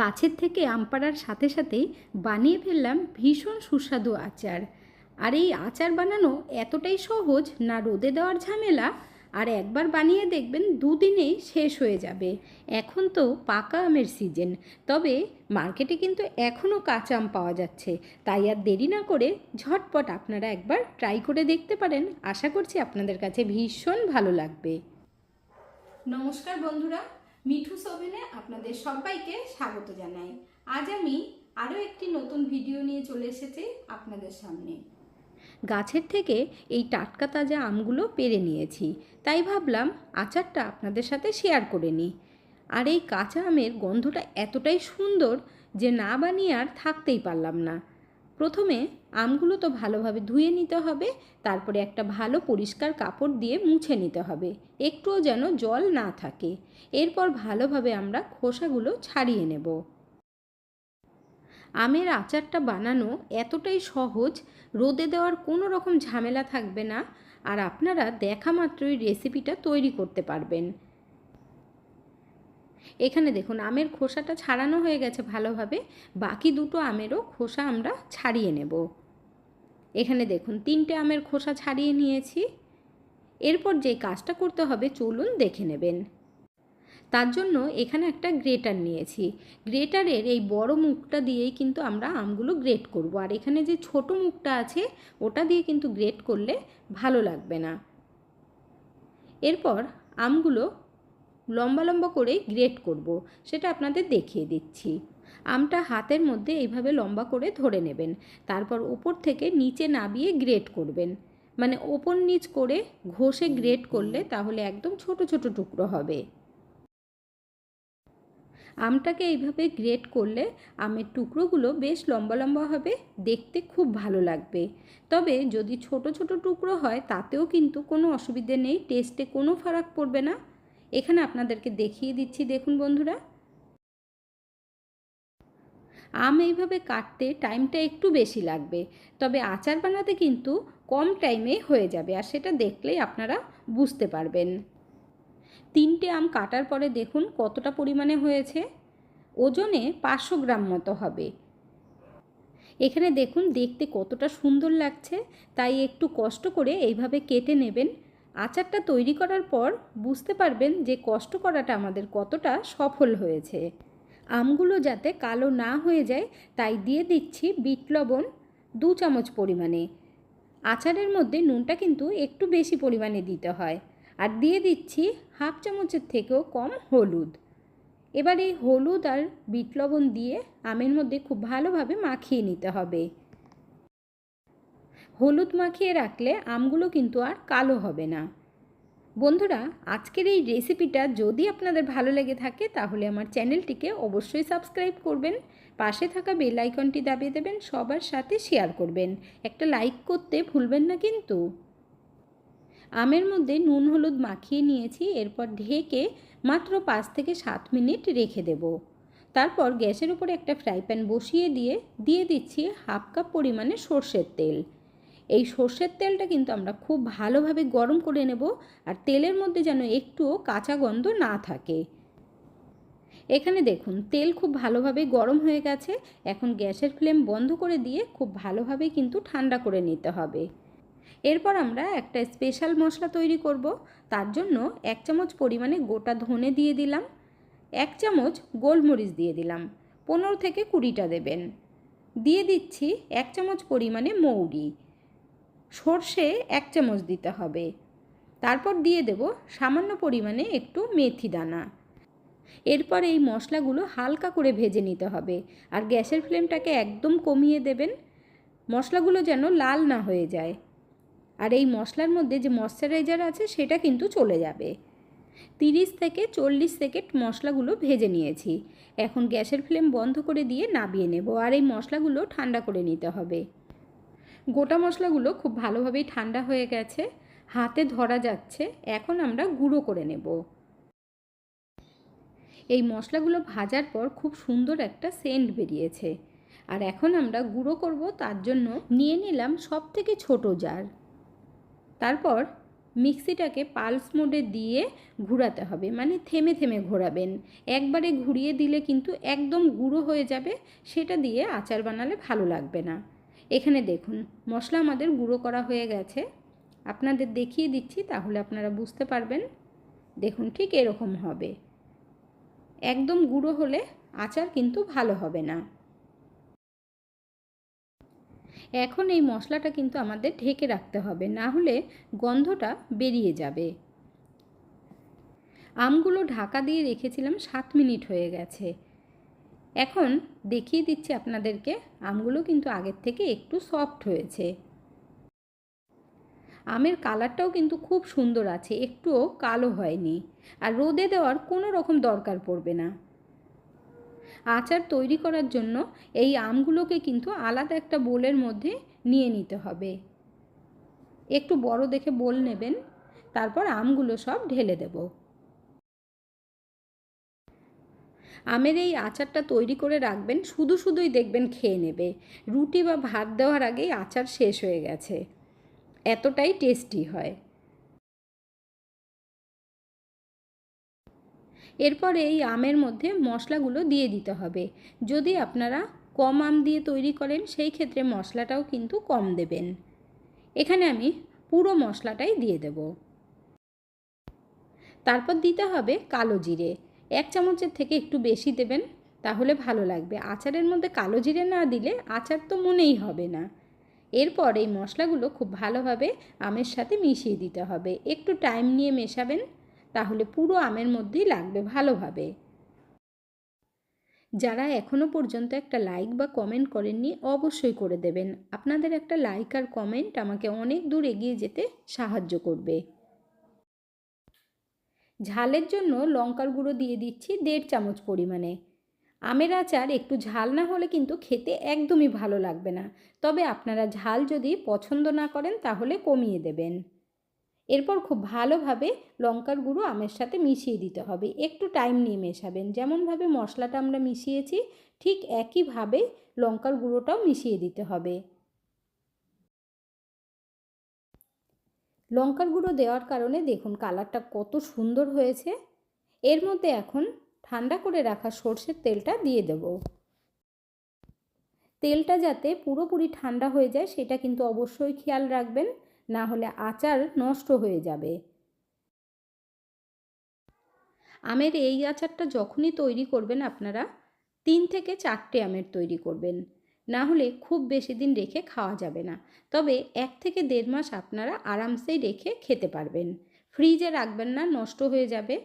গাছের থেকে আম পাড়ার সাথে সাথেই বানিয়ে ফেললাম ভীষণ সুস্বাদু আচার। আর এই আচার বানানো এতটাই সহজ না রোদে দেওয়ার ঝামেলা, আর একবার বানিয়ে দেখবেন দুদিনেই শেষ হয়ে যাবে। এখন তো পাকা আমের সিজন তবে মার্কেটে কিন্তু এখনও কাঁচা আম পাওয়া যাচ্ছে। তাই আর দেরি না করে ঝটপট আপনারা একবার ট্রাই করে দেখতে পারেন। আশা করছি আপনাদের কাছে ভীষণ ভালো লাগবে। নমস্কার বন্ধুরা মিঠু সোভেনে আপনাদের সবাইকে স্বাগত জানাই। আজ আমি আরও একটি নতুন ভিডিও নিয়ে চলে এসেছি আপনাদের সামনে। গাছের থেকে এই টাটকা তাজা আমগুলো পেরে নিয়েছি। তাই ভাবলাম আচারটা আপনাদের সাথে শেয়ার করে নিই। আর এই কাঁচা আমের গন্ধটা এতটাই সুন্দর যে না বানিয়ে আর থাকতেই পারলাম না। প্রথমে আমগুলো তো ভালোভাবে ধুয়ে নিতে হবে, তারপরে একটা ভালো পরিষ্কার কাপড় দিয়ে মুছে নিতে হবে, একটুও যেন জল না থাকে। এরপর ভালোভাবে আমরা খোসাগুলো ছাড়িয়ে নেব। আমের আচারটা বানানো এতটাই সহজ, রোদে দেওয়ার কোনো রকম ঝামেলা থাকবে না, আর আপনারা দেখা মাত্রই রেসিপিটা তৈরি করতে পারবেন। এখানে দেখুন, আমের খোসাটা ছাড়ানো হয়ে গেছে ভালোভাবে। বাকি দুটো আমেরও খোসা আমরা ছাড়িয়ে নেব। এখানে দেখুন, তিনটে আমের খোসা ছাড়িয়ে নিয়েছি। এরপর যে কাজটা করতে হবে, চলুন দেখে নেবেন। তার জন্য এখানে একটা গ্রেটার নিয়েছি। গ্রেটারের এই বড় মুখটা দিয়েই কিন্তু আমরা আমগুলো গ্রেট করব। আর এখানে যে ছোট মুখটা আছে, ওটা দিয়ে কিন্তু গ্রেট করলে ভালো লাগবে না। এরপর আমগুলো লম্বা লম্বা করে গ্রেট করব, সেটা আপনাদের দেখিয়ে দিচ্ছি। আমটা হাতের মধ্যে এইভাবে লম্বা করে ধরে নেবেন, তারপর ওপর থেকে নিচে নাবিয়ে গ্রেট করবেন। মানে ওপর নিচ করে ঘষে গ্রেট করলে তাহলে একদম ছোট ছোট টুকরো হবে। আমটাকে এইভাবে গ্রেট করলে আমের টুকরোগুলো বেশ লম্বা লম্বা হবে, দেখতে খুব ভালো লাগবে। তবে যদি ছোট ছোট টুকরো হয়, তাতেও কিন্তু কোনো অসুবিধে নেই, টেস্টে কোনো ফারাক পড়বে না। এখানে আপনাদেরকে দেখিয়ে দিচ্ছি, দেখুন বন্ধুরা। আম এইভাবে কাটতে টাইমটা একটু বেশি লাগবে, তবে আচার বানাতে কিন্তু কম টাইমে হয়ে যাবে, আর সেটা দেখলেই আপনারা বুঝতে পারবেন। তিনটে আম কাটার পরে দেখুন কতটা পরিমাণে হয়েছে। ওজনে পাঁচশো গ্রাম মতো হবে। এখানে দেখুন, দেখতে কতটা সুন্দর লাগছে, তাই একটু কষ্ট করে এইভাবে কেটে নেবেন। আচারটা তৈরি করার পর বুঝতে পারবেন যে কষ্ট করাটা আমাদের কতটা সফল হয়েছে। আমগুলো যাতে কালো না হয়ে যায়, তাই দিয়ে দিচ্ছি বিট লবণ দু চামচ পরিমাণে। আচারের মধ্যে নুনটা কিন্তু একটু বেশি পরিমাণে দিতে হয়। আর দিয়ে দিচ্ছি হাফ চামচের থেকেও কম হলুদ। এবার এই হলুদ আর বিট লবণ দিয়ে আমের মধ্যে খুব ভালোভাবে মাখিয়ে নিতে হবে। হলুদ মাখিয়ে রাখলে আমগুলো কিন্তু আর কালো হবে না। বন্ধুরা, আজকের এই রেসিপিটা যদি আপনাদের ভালো লেগে থাকে, তাহলে আমার চ্যানেলটিকে অবশ্যই সাবস্ক্রাইব করবেন, পাশে থাকা বেল আইকনটি দাবিয়ে দেবেন, সবার সাথে শেয়ার করবেন। একটা লাইক করতে ভুলবেন না কিন্তু। আমের মধ্যে নুন হলুদ মাখিয়ে নিয়েছি, এরপর ঢেকে মাত্র পাঁচ থেকে সাত মিনিট রেখে দেব। তারপর গ্যাসের উপরে একটা ফ্রাই প্যান বসিয়ে দিয়ে দিয়ে দিচ্ছি হাফ কাপ পরিমাণে সর্ষের তেল। এই সর্ষের তেলটা কিন্তু আমরা খুব ভালোভাবে গরম করে নেব আর তেলের মধ্যে যেন একটুও কাঁচা গন্ধ না থাকে। এখানে দেখুন, তেল খুব ভালোভাবে গরম হয়ে গেছে। এখন গ্যাসের ফ্লেম বন্ধ করে দিয়ে খুব ভালোভাবে কিন্তু ঠান্ডা করে নিতে হবে। এরপর আমরা একটা স্পেশাল মশলা তৈরি করব। তার জন্য এক চামচ পরিমাণে গোটা ধনে দিয়ে দিলাম, এক চামচ গোলমরিচ দিয়ে দিলাম, পনেরো থেকে কুড়িটা দেবেন। দিয়ে দিচ্ছি এক চামচ পরিমাণে মৌরি। সর্ষে এক চামচ দিতে হবে। তারপর দিয়ে দেব সামান্য পরিমাণে একটু মেথি দানা। এরপর এই মশলাগুলো হালকা করে ভেজে নিতে হবে আর গ্যাসের ফ্লেমটাকে একদম কমিয়ে দেবেন। মশলাগুলো যেন লাল না হয়ে যায়। আর এই মশলার মধ্যে যে ময়শ্চারাইজার আছে সেটা কিন্তু চলে যাবে। তিরিশ থেকে চল্লিশ সেকেন্ড মশলাগুলো ভেজে নিয়েছি। এখন গ্যাসের ফ্লেম বন্ধ করে দিয়ে নাবিয়ে নেব আর এই মশলাগুলো ঠান্ডা করে নিতে হবে। গোটা মশলাগুলো খুব ভালোভাবেই ঠান্ডা হয়ে গেছে, হাতে ধরা যাচ্ছে, এখন আমরা গুঁড়ো করে নেব। এই মশলাগুলো ভাজার পর খুব সুন্দর একটা সেন্ট বেরিয়েছে, আর এখন আমরা গুঁড়ো করব তার জন্য নিয়ে নিলাম সব থেকে ছোটো জার তারপর মিক্সিটাকে পালস মোডে দিয়ে ঘোরাতে হবে মানে থেমে থেমে ঘোরাবেন। একবারে ঘুরিয়ে দিলে কিন্তু একদম গুঁড়ো হয়ে যাবে, সেটা দিয়ে আচার বানালে ভালো লাগবে না। এখানে দেখুন, মশলা আমাদের গুঁড়ো করা হয়ে গেছে। আপনাদের দেখিয়ে দিচ্ছি, তাহলে আপনারা বুঝতে পারবেন। দেখুন ঠিক এরকম হবে। একদম গুঁড়ো হলে আচার কিন্তু ভালো হবে না। এখন এই মশলাটা কিন্তু আমাদের ঢেকে রাখতে হবে, না হলে গন্ধটা বেরিয়ে যাবে। আমগুলো ঢাকা দিয়ে রেখেছিলাম, সাত মিনিট হয়ে গেছে। এখন দেখিয়ে দিচ্ছি আপনাদেরকে, আমগুলো কিন্তু আগের থেকে একটু সফট হয়েছে। আমের কালারটাও কিন্তু খুব সুন্দর আছে, একটুও কালো হয়নি। আর রোদে দেওয়ার কোনো রকম দরকার পড়বে না। আচার তৈরি করার জন্য এই আমগুলোকে কিন্তু আলাদা একটা বোলের মধ্যে নিয়ে নিতে হবে। একটু বড় দেখে বোল নেবেন, তারপর আমগুলো সব ঢেলে দেব। আমের এই আচারটা তৈরি করে রাখবেন, শুধু শুধুই দেখবেন খেয়ে নেবে। রুটি বা ভাত দেওয়ার আগেই আচার শেষ হয়ে গেছে। এতটাই টেস্টি হয়। এরপর এই আমের মধ্যে মশলাগুলো দিয়ে দিতে হবে। যদি আপনারা কম আম দিয়ে তৈরি করেন, সেই ক্ষেত্রে মশলাটাও কিন্তু কম দেবেন। এখানে আমি পুরো মশলাটাই দিয়ে দেব। তারপর দিতে হবে কালো জিরে। এক চামচের থেকে একটু বেশি দেবেন, তাহলে ভালো লাগবে। আচারের মধ্যে কালো জিরে না দিলে আচার তো মনেই হবে না। এরপর এই মশলাগুলো খুব ভালোভাবে আমের সাথে মিশিয়ে দিতে হবে। একটু টাইম নিয়ে মেশাবেন, তাহলে পুরো আমের মধ্যেই লাগবে ভালোভাবে। যারা এখনও পর্যন্ত একটা লাইক বা কমেন্ট করেননি, অবশ্যই করে দেবেন। আপনাদের একটা লাইক আর কমেন্ট আমাকে অনেক দূর এগিয়ে যেতে সাহায্য করবে। ঝালের জন্য লঙ্কার গুঁড়ো দিয়ে দিচ্ছি দেড় চামচ পরিমাণে। আমের আচার একটু ঝাল না হলে কিন্তু খেতে একদমই ভালো লাগবে না। তবে আপনারা ঝাল যদি পছন্দ না করেন তাহলে কমিয়ে দেবেন। এরপর খুব ভালোভাবে লঙ্কার গুঁড়ো আমের সাথে মিশিয়ে দিতে হবে। একটু টাইম নিয়ে মেশাবেন। যেমনভাবে মশলাটা আমরা মিশিয়েছি, ঠিক একইভাবে লঙ্কার গুঁড়োটাও মিশিয়ে দিতে হবে। লঙ্কার গুঁড়ো দেওয়ার কারণে দেখুন কালারটা কত সুন্দর হয়েছে। এর মধ্যে এখন ঠান্ডা করে রাখা সর্ষের তেলটা দিয়ে দেব। তেলটা যাতে পুরোপুরি ঠান্ডা হয়ে যায় সেটা কিন্তু অবশ্যই খেয়াল রাখবেন, না হলে আচার নষ্ট হয়ে যাবে। আমের এই আচারটা যখনই তৈরি করবেন আপনারা, তিন থেকে চারটে আমের তৈরি করবেন। না হলে খুব বেশি দিন রেখে খাওয়া যাবে না। তবে এক থেকে দেড় মাস আপনারা আরামসেই রেখে খেতে পারবেন। ফ্রিজে রাখবেন না, নষ্ট হয়ে যাবে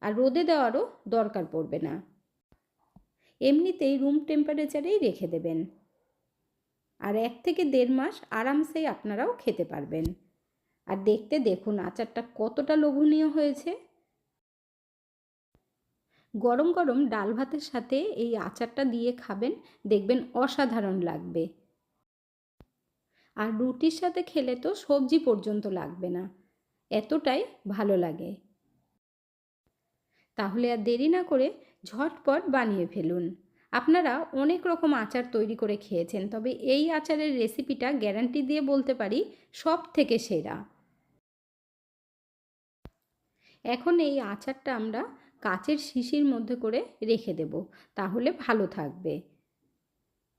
আর রোদে দেওয়ারও দরকার পড়বে না। এমনিতেই রুম টেম্পারেচারেই রেখে দেবেন। আর এক থেকে দেড় মাস আরামসেই আপনারাও খেতে পারবেন। আর দেখতে দেখুন, আচারটা কতটা লোভনীয় হয়েছে। গরম গরম ডাল ভাতের সাথে এই আচারটা দিয়ে খাবেন, দেখবেন অসাধারণ লাগবে। আর রুটির সাথে খেলে তো সবজি পর্যন্ত লাগবে না, এতটাই ভালো লাগে। তাহলে আর দেরি না করে ঝটপট বানিয়ে ফেলুন। আপনারা অনেক রকম আচার তৈরি করে খেয়েছেন, তবে এই আচারের রেসিপিটা গ্যারান্টি দিয়ে বলতে পারি সব থেকে সেরা। এখন এই আচারটা আমরা কাচের শিশির মধ্যে করে রেখে দেব, তাহলে ভালো থাকবে।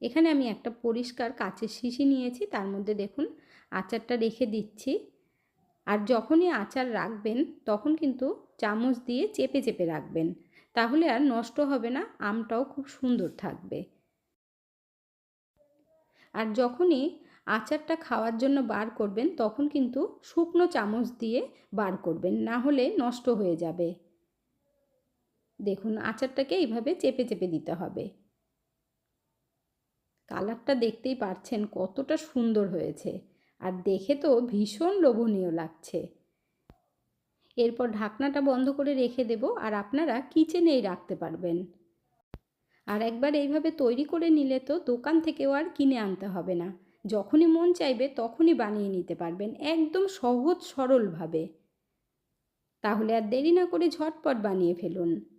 এখানে আমি একটা পরিষ্কার কাচের শিশি নিয়েছি, তার মধ্যে দেখুন আচারটা রেখে দিচ্ছি। আর যখনই আচার রাখবেন, তখন কিন্তু চামচ দিয়ে চেপে চেপে রাখবেন, তাহলে আর নষ্ট হবে না, আমটাও খুব সুন্দর থাকবে। আর যখনই আচারটা খাওয়ার জন্য বার করবেন, তখন কিন্তু শুকনো চামচ দিয়ে বার করবেন, না হলে নষ্ট হয়ে যাবে। দেখুন, আচারটাকে এইভাবে চেপে চেপে দিতে হবে। কালারটা দেখতেই পারছেন কতটা সুন্দর হয়েছে। আর দেখে তো ভীষণ লোভনীয় লাগছে। এরপর ঢাকনাটা বন্ধ করে রেখে দেব আর আপনারা কিচেনেই রাখতে পারবেন। আর একবার এইভাবে তৈরি করে নিলে তো দোকান থেকেও আর কিনে আনতে হবে না। যখনই মন চাইবে তখনই বানিয়ে নিতে পারবেন একদম সহজ সরলভাবে। তাহলে আর দেরি না করে ঝটপট বানিয়ে ফেলুন।